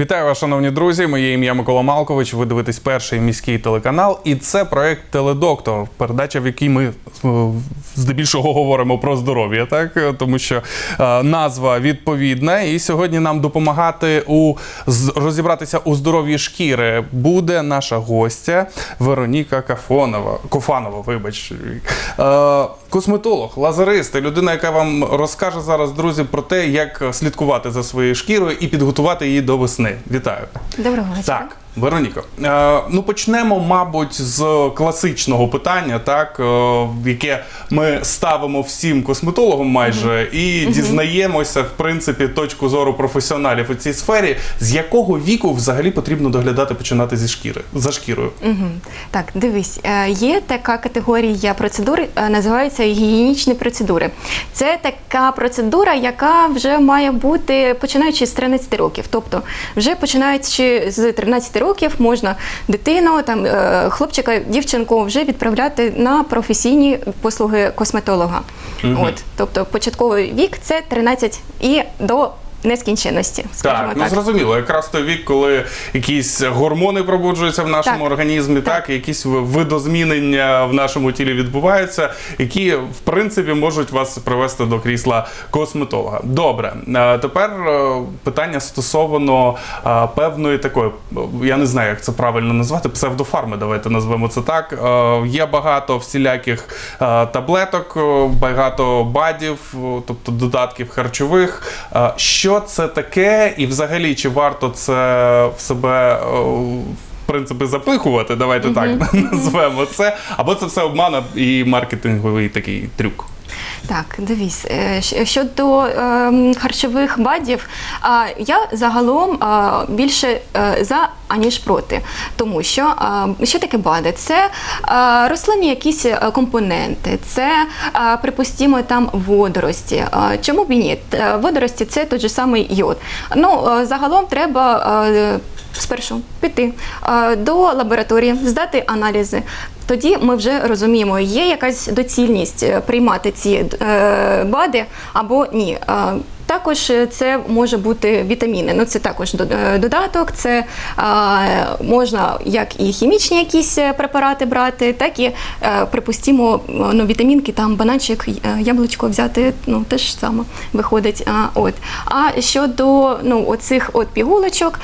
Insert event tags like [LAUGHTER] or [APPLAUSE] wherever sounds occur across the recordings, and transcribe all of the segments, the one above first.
Вітаю вас, шановні друзі. Моє ім'я Микола Малкович. Ви дивитесь перший міський телеканал, і це проект Теледоктор, передача, в якій ми е, здебільшого говоримо про здоров'я, так тому що е, назва відповідна. І сьогодні нам допомагати у розібратися у здоров'ї шкіри буде наша гостя Вероніка Кафонова. Кофанова, вибач. Е, Косметолог, лазерист, людина, яка вам розкаже зараз, друзі, про те, як слідкувати за своєю шкірою і підготувати її до весни. Вітаю. Доброго вечора. Так, Вероніко, е, ну почнемо, мабуть, з класичного питання, так, е, яке ми ставимо всім косметологам майже, і дізнаємося, в принципі, точку зору професіоналів у цій сфері, з якого віку взагалі потрібно доглядати починати зі шкіри, за шкірою. Угу. Так, дивись, е, є така категорія процедур, називається гігієнічні процедури. Це така процедура, яка вже має бути починаючи з 13 років. Тобто, вже починаючи з 13 років, можна дитину, там е, хлопчика, дівчинку вже відправляти на професійні послуги косметолога. От, тобто, початковий вік це 13 і до нескінченності. Скажімо Так, так, ну зрозуміло, якраз той вік, коли якісь гормони пробуджуються в нашому Так. організмі, так. Так. і якісь видозмінення в нашому тілі відбуваються, які в принципі можуть вас привести до крісла косметолога. Добре, е, тепер е, питання стосовно е, певної такої, е, я не знаю, як це правильно назвати, псевдофарми. Давайте назвемо це так. Е, Є багато всіляких е, таблеток, е, багато бадів, е, тобто додатків харчових. Е, Що це таке, і взагалі чи варто це в себе? е, В принципі, запихувати, давайте так [LAUGHS] назвемо це. Або це все обман і маркетинговий такий трюк. Так, дивись, е, щодо ем, харчових бадів, я загалом більше е, за аніж проти. Тому що що таке бади? Це рослинні якісь е, компоненти, це припустімо там водорості. Чому б і ні? Водорості це той же самий йод. Ну загалом треба. Спершу піти до лабораторії, здати аналізи. Тоді ми вже розуміємо, є якась доцільність е, приймати ці е, БАДи або ні. Також е, це може бути вітаміни. Ну це також е, додаток. Це е, можна як і хімічні якісь препарати брати, так і припустімо ну, вітамінки, там бананчик, яблучко взяти. Ну теж саме виходить. От а щодо ну оцих от пігулочок,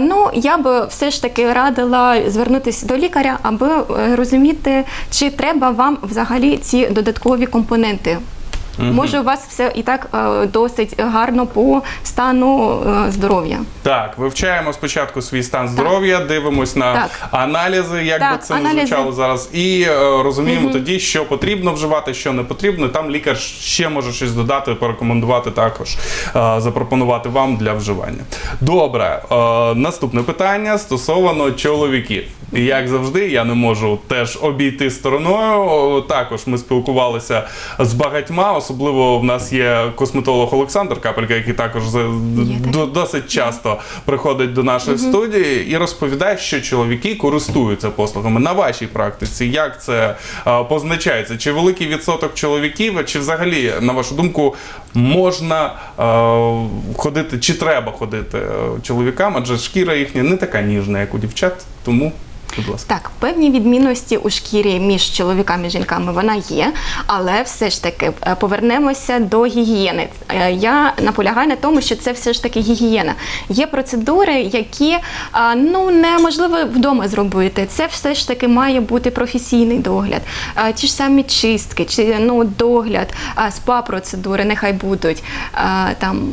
ну я би все ж таки радила звернутися до лікаря, аби розуміти, чи треба вам взагалі ці додаткові компоненти. Може, у вас все і так е, досить гарно по стану е, здоров'я. Так, вивчаємо спочатку свій стан здоров'я, дивимось на Так. аналізи, як Так, би це не аналізи. звучало зараз, і е, розуміємо тоді, що потрібно вживати, що не потрібно. Там лікар ще може щось додати, порекомендувати також, е, запропонувати вам для вживання. Добре, е, наступне питання стосовно чоловіків. І як завжди, я не можу теж обійти стороною. Також ми спілкувалися з багатьма, особливо в нас є косметолог Олександр Капелька, який також досить часто приходить до нашої студії і розповідає, що чоловіки користуються послугами на вашій практиці. Як це е, позначається? Чи великий відсоток чоловіків, чи взагалі, на вашу думку, можна е, ходити, чи треба ходити е, чоловікам? Адже шкіра їхня не така ніжна, як у дівчат, тому. Будь ласка. Так, певні відмінності у шкірі між чоловіками і жінками вона є, але все ж таки е, повернемося до гігієни. Е, Я наполягаю на тому, що це все ж таки гігієна. Є процедури, які ну неможливо вдома зробити. Це все ж таки має бути професійний догляд. Ті ж самі чистки, чи ну догляд, спа процедури нехай будуть. Там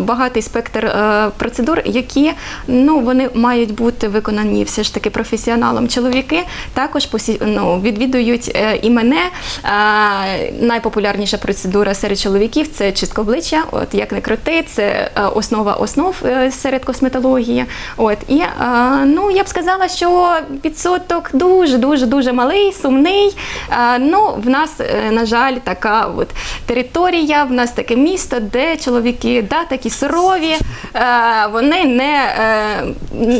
багатий спектр е, процедур, які ну вони мають бути виконані все ж таки професіоналом. Чоловіки також посі... ну, відвідують е, і мене. Е, найпопулярніша процедура серед чоловіків це чистка обличчя. От як не крути, це е, основа основ серед косметології. От і ну я б сказала, що відсоток дуже дуже дуже малий, сумний. Ну в нас, на жаль, така от територія, в нас таке місто, де чоловіки да, такі сурові, вони не,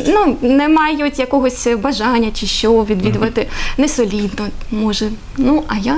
ну, не мають якогось бажання чи що відвідувати. Не солідно, може. Ну, а я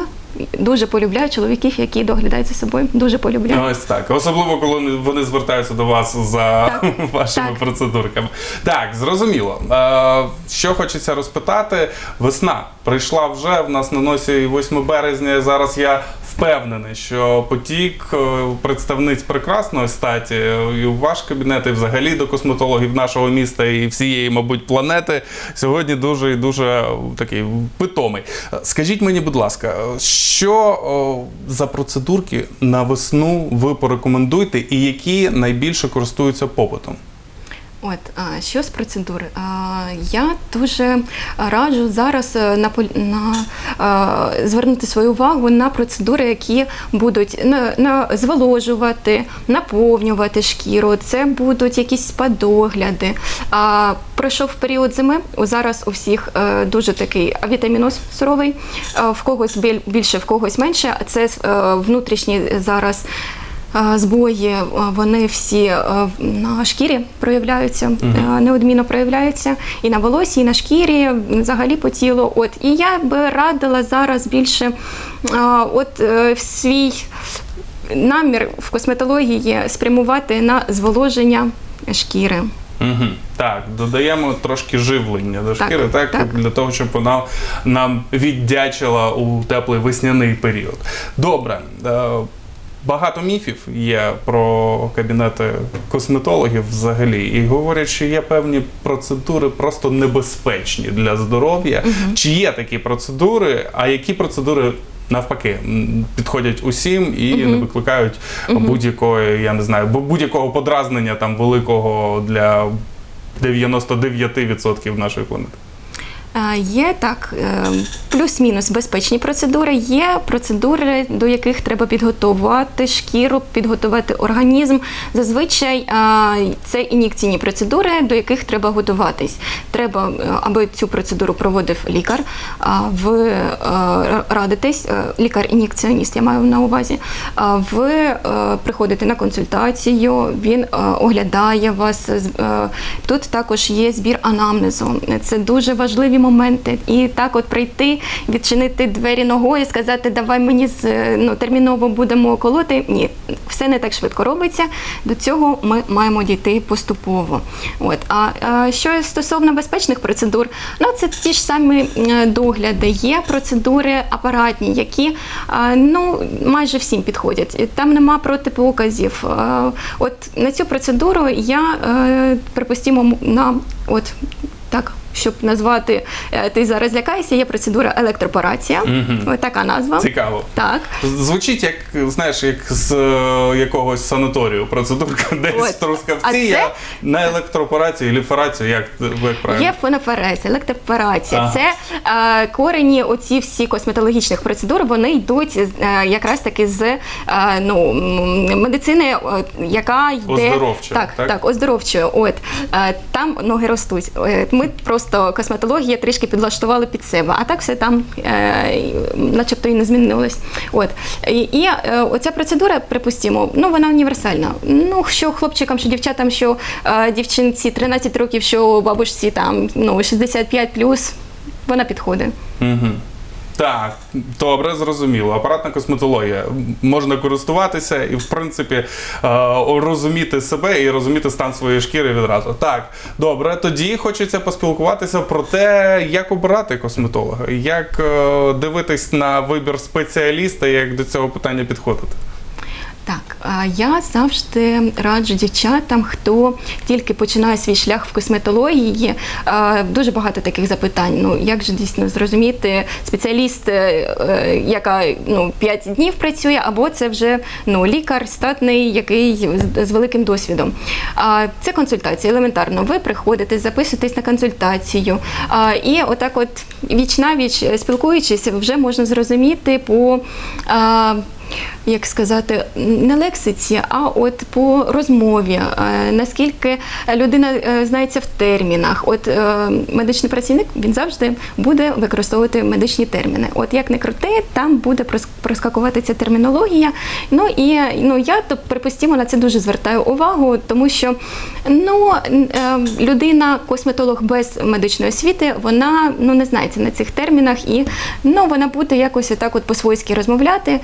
дуже полюбляю чоловіків, які доглядають за собою. Дуже полюбляю. Ось так. Особливо, коли вони- вони звертаються до вас за Так, [LAUGHS] вашими так. процедурками. Так, зрозуміло. Е, що хочеться розпитати, весна прийшла вже. В нас на носі 8 березня. Зараз я впевнений, що потік е, представниць прекрасної статі е, і в ваш кабінет, і взагалі до косметологів нашого міста і всієї, мабуть, планети сьогодні дуже і дуже е, такий питомий. Скажіть мені, будь ласка, що за процедурки на весну ви порекомендуєте і які найбільше користуються попитом? От що з процедури? Я дуже раджу зараз е, на, на звернути свою увагу на процедури, які будуть на, на зволожувати, наповнювати шкіру. Це будуть якісь спадогляди. А, пройшов період зими. Зараз у всіх е, дуже такий вітаміноз суровий, е, в когось біль- більше, в когось менше. Це внутрішні зараз. Збої вони всі е, на шкірі проявляються, е, неодмінно проявляються і на волосі, і на шкірі, взагалі по тілу. От і я би радила зараз більше е, от свій намір в косметології спрямувати на зволоження шкіри. Угу. Так, додаємо трошки живлення до Так, шкіри, так, так. для того, щоб вона нам віддячила у теплий весняний період. Добре. Багато міфів є про кабінети косметологів взагалі, і говорять, що є певні процедури просто небезпечні для здоров'я. Чи є такі процедури, а які процедури навпаки підходять усім і не викликають будь-якої, я не знаю, будь-якого подразнення там великого для 99% нашої планети. Е, Є так, е, плюс-мінус безпечні процедури. Є процедури, до яких треба підготувати шкіру, підготувати організм. Зазвичай е, це ін'єкційні процедури, до яких треба готуватись. Треба, аби цю процедуру проводив лікар. Ви радитесь, лікар-ін'єкціоніст, я маю на увазі. Ви приходите на консультацію, він оглядає вас. Тут також є збір анамнезу. Це дуже важливі моменти. І так, от прийти, відчинити двері ногою, сказати, давай мені з е, ну, терміново будемо колоти. Ні, все не так швидко робиться. До цього ми маємо дійти поступово. От а, а що стосовно безпечних процедур, ну це ті ж самі е, догляди. Є процедури апаратні, які а, ну майже всім підходять. Там нема протипоказів. От на цю процедуру я е, припустимо на от так. Щоб назвати, е, ти зараз лякаєшся, є процедура електропорація. Ось така назва. Цікаво. Так. Звучить як, знаєш, як з е, якогось санаторію. Процедурка [LAUGHS] десь Трускавці. Це- на електропорацію, ліфорацію, як, як правильно? Є фоноферез, електропорація. Ага. Це е, корені оці всі косметологічних процедур, вони йдуть е, якраз таки з е, ну, медицини, е, яка йде Оздоровчої, так, так? так, оздоровчою. От е, там ноги ростуть. Е, Ми просто косметологія трішки підлаштували під себе, а так все там, е, начебто, і не змінилось. От і, і е, оця процедура, припустимо, ну вона універсальна. Ну що хлопчикам, що дівчатам, що е, дівчинці 13 років, що бабушці там ну 65 плюс, вона підходить. Угу. Так, добре, зрозуміло. Апаратна косметологія. Можна користуватися і, в принципі, е, розуміти себе і розуміти стан своєї шкіри відразу. Так, добре, тоді хочеться поспілкуватися про те, як обирати косметолога, як е, дивитись на вибір спеціаліста, як до цього питання підходити. Так, я завжди раджу дівчатам, хто тільки починає свій шлях в косметології. Дуже багато таких запитань. Ну як же дійсно зрозуміти спеціаліст, е, яка ну 5 днів працює, або це вже ну лікар статний, який з, великим досвідом. Це консультація. Елементарно, ви приходите, записуєтесь на консультацію, і отак, от віч навіч спілкуючись, вже можна зрозуміти по. Як сказати, не лексиці, а от по розмові, е, наскільки людина е, знається в термінах. От е, медичний працівник він завжди буде використовувати медичні терміни. От як не крути, там буде прос- проскакувати ця термінологія. Ну і ну я то припустимо на це дуже звертаю увагу, тому що ну людина, косметолог без медичної освіти, вона ну не знається на цих термінах, і ну вона буде якось отак от по-свойськи розмовляти.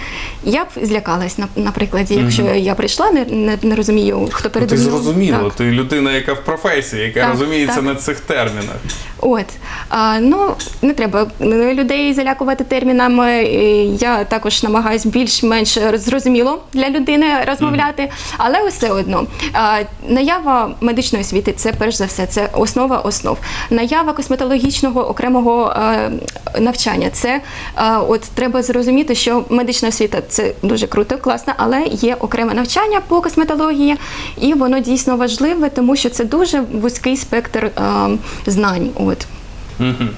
Б злякалась на, на прикладі, якщо я прийшла, не, не, не розумію, хто передо Ти мною. зрозуміла, Так. ти людина, яка в професії, яка Так, розуміється так. на цих термінах. От а, ну не треба е, людей залякувати термінами. І Я також намагаюся більш-менш зрозуміло для людини розмовляти, але все одно а, наява медичної освіти це перш за все, це основа основ. Наява косметологічного окремого е, навчання. Це е, от треба зрозуміти, що медична освіта це дуже круто, класно, але є окреме навчання по косметології, і воно дійсно важливе, тому що це дуже вузький спектр е, знань. От.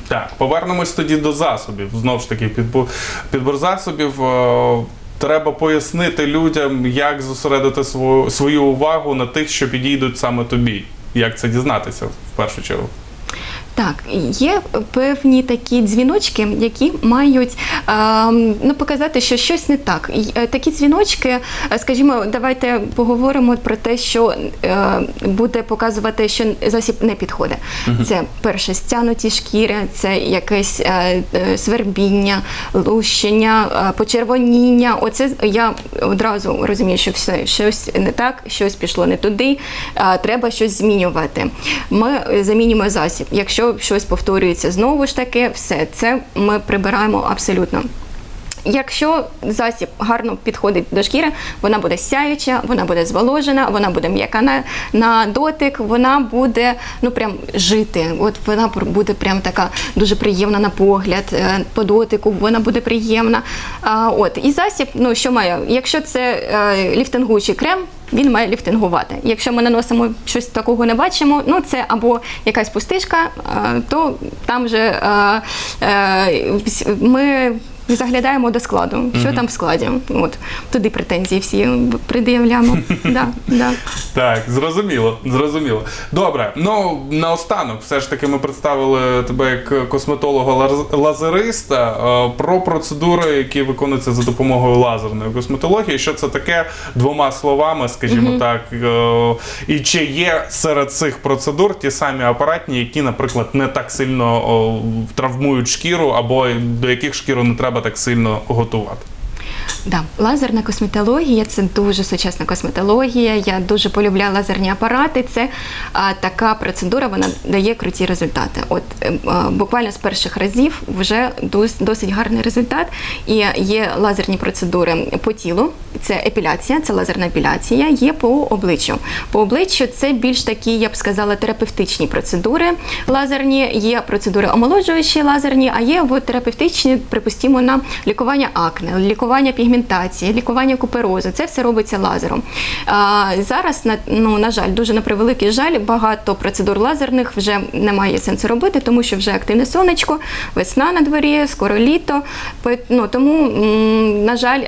Так, повернемось тоді до засобів. Знову ж таки, підбор, підбор засобів. е, Треба пояснити людям, як зосередити свою, свою увагу на тих, що підійдуть саме тобі. Як це дізнатися в першу чергу? Так, є певні такі дзвіночки, які мають е, ну, показати, що щось не так. Е, Такі дзвіночки, е, скажімо, давайте поговоримо про те, що е, буде показувати, що засіб не підходить. Це перше стянуті шкіри, це якесь свербіння, лущення, е, почервоніння. Оце я одразу розумію, що все щось не так, щось пішло не туди. е, Треба щось змінювати. Ми замінюємо засіб. Якщо щось повторюється знову ж таки, все це ми прибираємо абсолютно. Якщо засіб гарно підходить до шкіри, вона буде сяюча, вона буде зволожена, вона буде м'яка на, на дотик, вона буде ну прям жити. От вона буде прям така дуже приємна на погляд, е, по дотику, вона буде приємна. А, от і засіб, ну що має, якщо це е, ліфтингуючий крем. Він має ліфтингувати. Якщо ми наносимо щось такого не бачимо, ну це або якась пустишка, е, то там вже е, ми заглядаємо до складу. Що там в складі? От туди претензії всі пред'являємо. [LAUGHS] да, да. Так, зрозуміло, зрозуміло. Добре, ну наостанок, все ж таки, ми представили тебе як косметолога-лазериста е, про процедури, які виконуються за допомогою лазерної косметології. Що це таке двома словами, скажімо так, е, і чи є серед цих процедур ті самі апаратні, які, наприклад, не так сильно травмують шкіру, або до яких шкіру не треба так сильно готувати. Да, лазерна косметологія це дуже сучасна косметологія. Я дуже полюбляю лазерні апарати. Це а, така процедура, вона дає круті результати. От е, а, буквально з перших разів вже досить гарний результат. І є лазерні процедури по тілу, це епіляція, це лазерна епіляція. Є по обличчю. По обличчю це більш такі, я б сказала, терапевтичні процедури лазерні. Є процедури омолоджуючі лазерні, а є от, терапевтичні, припустимо, на лікування акне, лікування пігментації, лікування куперозу. Це все робиться лазером. А, зараз, на, ну, на жаль, дуже на превеликий жаль, багато процедур лазерних вже немає сенсу робити, тому що вже активне сонечко, весна на дворі, скоро літо. Ну, тому, на жаль,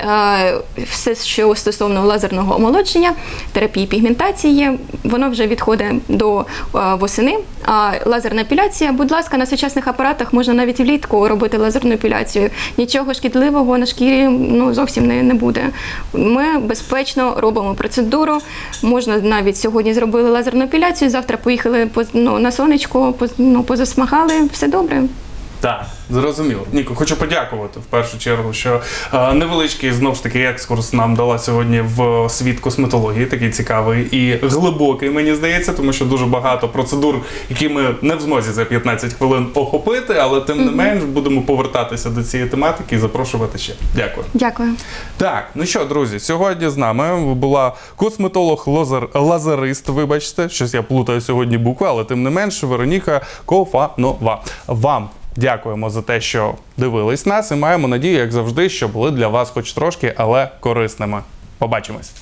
все, що стосовно лазерного омолодження, терапії пігментації, воно вже відходить до восени. А лазерна епіляція, будь ласка, на сучасних апаратах можна навіть влітку робити лазерну епіляцію. Нічого шкідливого на шкірі ну, зовсім не, не буде. Ми безпечно робимо процедуру. Можна навіть сьогодні зробили лазерну епіляцію, завтра поїхали по ну, на сонечко, ну, позасмагали, все добре. Так, зрозуміло. Ніко, хочу подякувати в першу чергу, що е, невеличкий знову ж таки екскурс нам дала сьогодні в світ косметології, такий цікавий і глибокий, мені здається, тому що дуже багато процедур, які ми не в змозі за 15 хвилин охопити, але тим не менш будемо повертатися до цієї тематики і запрошувати ще. Дякую. Дякую. Так, ну що, друзі, сьогодні з нами була косметолог-лазерист, вибачте, щось я плутаю сьогодні букви, але тим не менш, Вероніка Кофанова. Вам дякуємо за те, що дивились нас, і маємо надію, як завжди, що були для вас хоч трошки, але корисними. Побачимось.